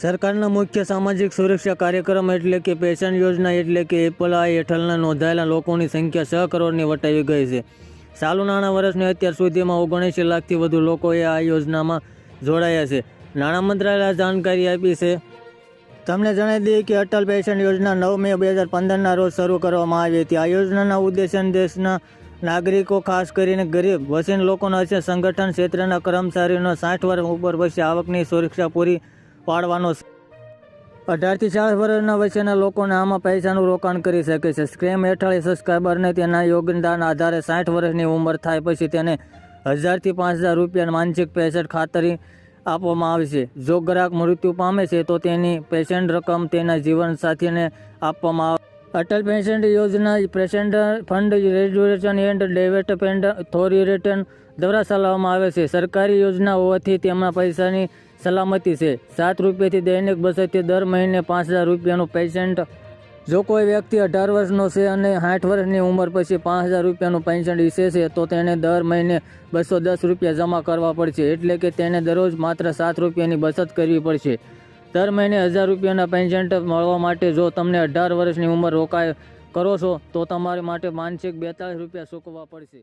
સરકારના મુખ્ય સામાજિક સુરક્ષા કાર્યક્રમ એટલે કે પેન્શન યોજના એટલે કે એપલાઈ હેઠળના નોંધાયેલા લોકોની સંખ્યા છ કરોડની વટાવી ગઈ છે. ચાલુ નાણાં વર્ષની અત્યાર સુધીમાં ઓગણસી લાખથી વધુ લોકોએ આ યોજનામાં જોડાયા છે. નાણાં મંત્રાલયે જાણકારી આપી છે. તમને જણાવી દઈએ કે અટલ પેન્શન યોજના નવ મે બે હજાર પંદરના રોજ શરૂ કરવામાં આવી હતી. આ યોજનાના ઉદ્દેશન દેશના નાગરિકો, ખાસ કરીને ગરીબ, વસીન લોકોના હશે સંગઠન ક્ષેત્રના કર્મચારીઓનો સાઠ વર્ષ ઉપર પછી આવકની સુરક્ષા પૂરી પાડવાનો. અઢારથી ચાલીસ વર્ષના વચ્ચેના લોકોને આમાં પૈસાનું રોકાણ કરી શકે છે. સ્ક્રેમ હેઠળ સબસ્ક્રાઈબરને તેના યોગદાન આધારે સાઠ વર્ષની ઉંમર થાય પછી તેને હજારથી પાંચ હજાર રૂપિયા માનસિક પેશન્ટ ખાતરી આપવામાં આવશે જો ગ્રાહક મૃત્યુ પામે છે તો તેની પેશન્ટ રકમ તેના જીવનસાથીને આપવામાં આવે. અટલ પેન્શન યોજના present fund regulation and development authority દ્વારા ચલાવવામાં આવે છે. સરકારી યોજના હોવાથી તેમના પૈસાની સલામતી છે. સાત રૂપિયાથી દૈનિક બસોથી દર મહિને પાંચ હજાર રૂપિયાનું પેન્શન જો કોઈ વ્યક્તિ અઢાર વર્ષનો છે અને સાઠ વર્ષની ઉંમર પછી પાંચ હજાર રૂપિયાનું પેન્શન ઈચ્છે છે, તો તેને દર મહિને બસો દસ રૂપિયા જમા કરવા પડશે. એટલે કે તેને દરરોજ માત્ર સાત રૂપિયાની બચત કરવી પડશે. દર મહિને હજાર રૂપિયાના પેન્શન મળવા માટે જો તમને અઢાર વર્ષની ઉંમર રોકાય કરો છો, તો તમારે માટે માનસિક બેતાળીસ રૂપિયા ચૂકવવા પડશે.